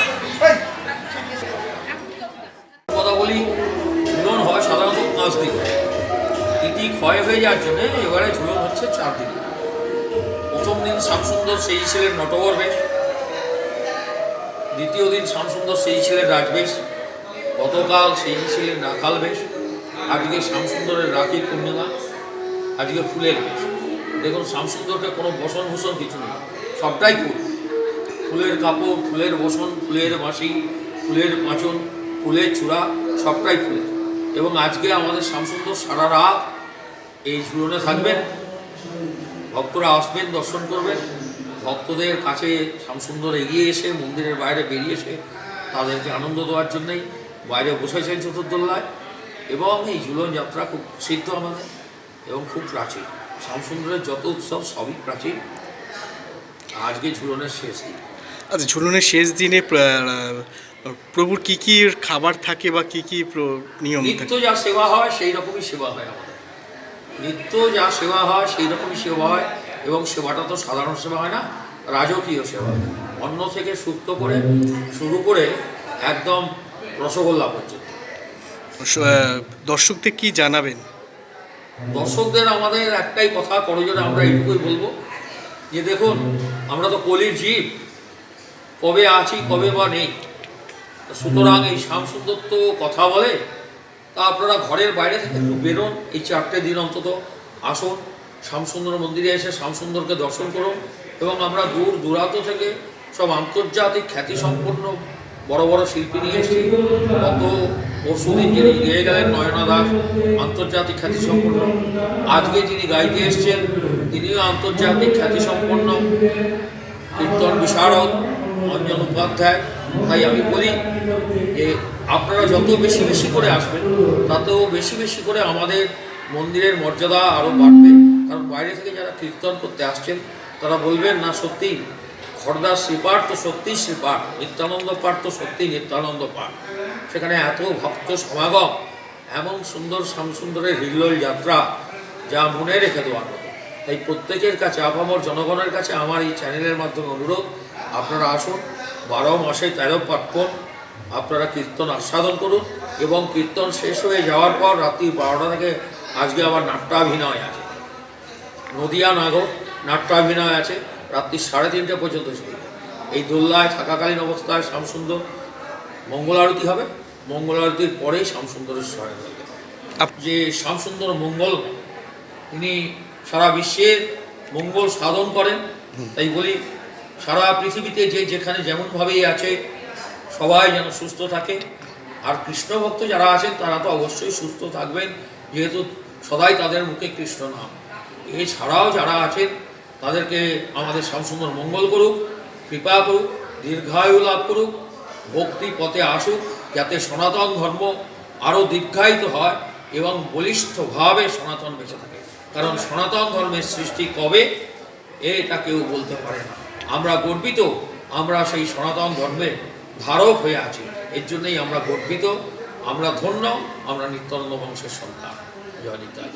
এখনও খবর কথা বলি ঝুলন হয় সাধারণত পাঁচ দিন। ইতি ক্ষয় হয়ে যাওয়ার জন্য এবারে ঝুলন হচ্ছে চার দিন। প্রথম দিন শ্যামসুন্দর সেই ছিলেন নটবর বেশ। দ্বিতীয় দিন শ্যামসুন্দর সেই ছিলেন রাজবেশ গতকাল সেই ছিলেন রাখাল বেশ। আজকে শ্যামসুন্দরের রাখির পূর্ণিমা। আজকে ফুলের বেশ। দেখুন, শ্যামসুন্দরকে কোনো বসন ভূষণ কিছু নেই। সবটাই ফুল। ফুলের কাপড়, ফুলের বসন, ফুলের বাঁশি, ফুলের পাঁচন, ফুলের চূড়া, সবটাই ফুলের। এবং আজকে আমাদের শ্যামসুন্দর সারা রাত এই ঝুলনে থাকবেন। ভক্তরা আসবেন, দর্শন করবেন। ভক্তদের কাছে শ্যামসুন্দর এগিয়ে এসে, মন্দিরের বাইরে বেরিয়ে এসে তাদেরকে আনন্দ দেওয়ার জন্যই বাইরে বসেছেন চতুর্দোল্লায়। এবং এই ঝুলন যাত্রা খুব প্রসিদ্ধ আমাদের এবং খুব প্রাচীন। শ্যামসুন্দরের যত উৎসব সবই প্রাচীন। আজকে ঝুলনের শেষ দিন। আচ্ছা ঝুলনের শেষ দিনে প্রভুর কি কি খাবার থাকে বা কি কি নিয়ম নিত্য যা সেবা হয় সেই রকমই সেবা হয় আমাদের। নিত্য যা সেবা হয় সেই রকমই সেবা হয় এবং সেবাটা তো সাধারণ সেবা হয় না রাজকীয় সেবা অন্ন থেকে সুক্ত করে শুরু করে একদম রসগোল্লা পর্যন্ত। দর্শকদের কি জানাবেন? দর্শকদের আমাদের একটাই কথা করজোরে আমরা এইটুকুই বলব। যে দেখুন আমরা তো কলির জীব কবে আছি, কবে বা নেই। সুতরাং এই শ্যামসুন্দর তো কথা বলে, তা আপনারা ঘরের বাইরে থেকে একটু বেরোন, এই চারটে দিন অন্তত আসুন, শ্যামসুন্দর মন্দিরে এসে শ্যামসুন্দরকে দর্শন করুন, এবং আমরা দূর দূরান্ত থেকে সব আন্তর্জাতিক খ্যাতিসম্পন্ন বড় বড় শিল্পী নিয়ে এসেছি। গত পরশুদিন যিনি গেয়ে গেলেন নয়না দাস, আন্তর্জাতিক খ্যাতিসম্পন্ন। আজকে যিনি গাইতে এসছেন, তিনিও আন্তর্জাতিক খ্যাতিসম্পন্ন। কীর্তন বিশারদ অঞ্জন উপাধ্যায়। তাই আমি বলি যে আপনারা যত বেশি বেশি করে আসবেন তত বেশি বেশি করে আমাদের মন্দিরের মর্যাদা আরও বাড়বে। কারণ বাইরে থেকে যারা কীর্তন করতে আসছেন, তারা বলবেন, না, সত্যি খড়দার শ্রীপাঠ তো সত্যিই শ্রীপাঠ নিত্যানন্দ পাঠ তো সত্যি নিত্যানন্দ পাঠ সেখানে এত ভক্ত সমাগম, এমন সুন্দর শ্যামসুন্দরের হিল্লোল যাত্রা, যা মনে রেখে দেওয়ার তাই প্রত্যেকের কাছে, আপামর জনগণের কাছে আমার এই চ্যানেলের মাধ্যমে অনুরোধ আপনারা আসুন, বারো মাসে তেরো পার্বণ আপনারা কীর্তন আস্বাদন করুন এবং কীর্তন শেষ হয়ে যাওয়ার পর রাত্রি বারোটা থেকে আজকে আবার নাট্যাভিনয় আছে। নদিয়া নাগর নাট্যাভিনয় আছে, রাত্রি সাড়ে তিনটে পর্যন্ত চলবে। এই দোল্লায় থাকাকালীন অবস্থায় শ্যামসুন্দর মঙ্গল আরতি হবে। মঙ্গল আরতির পরেই শ্যামসুন্দরের শয়ন হয়ে যে শ্যামসুন্দর মঙ্গল, তিনি সারা বিশ্বের মঙ্গল সাধন করেন। তাই বলি সারা পৃথিবীতে যে যেখানে যেমনভাবেই আছে, সবাই যেন সুস্থ থাকে। আর কৃষ্ণ ভক্ত যারা আছেন, তারা তো অবশ্যই সুস্থ থাকবেন, যেহেতু সদাই তাদের মুখে কৃষ্ণ নাম। এছাড়াও যারা আছেন, তাদেরকে আমাদের শ্যামসুন্দর মঙ্গল করুক, কৃপা করুক, দীর্ঘায়ু লাভ করুক, ভক্তি পথে আসুক, যাতে সনাতন ধর্ম আরও দীর্ঘায়িত হয় এবং বলিষ্ঠভাবে সনাতন বেঁচে থাকে। কারণ সনাতন ধর্মের সৃষ্টি কবে, এটা কেউ বলতে পারে না। আমরা গর্বিত, আমরা সেই সনাতন ধর্মের ধারক হয়ে আছি। এর জন্যই আমরা গর্বিত, আমরা ধন্য, আমরা নিত্যানন্দ বংশের সন্তান। জয় নিতাই।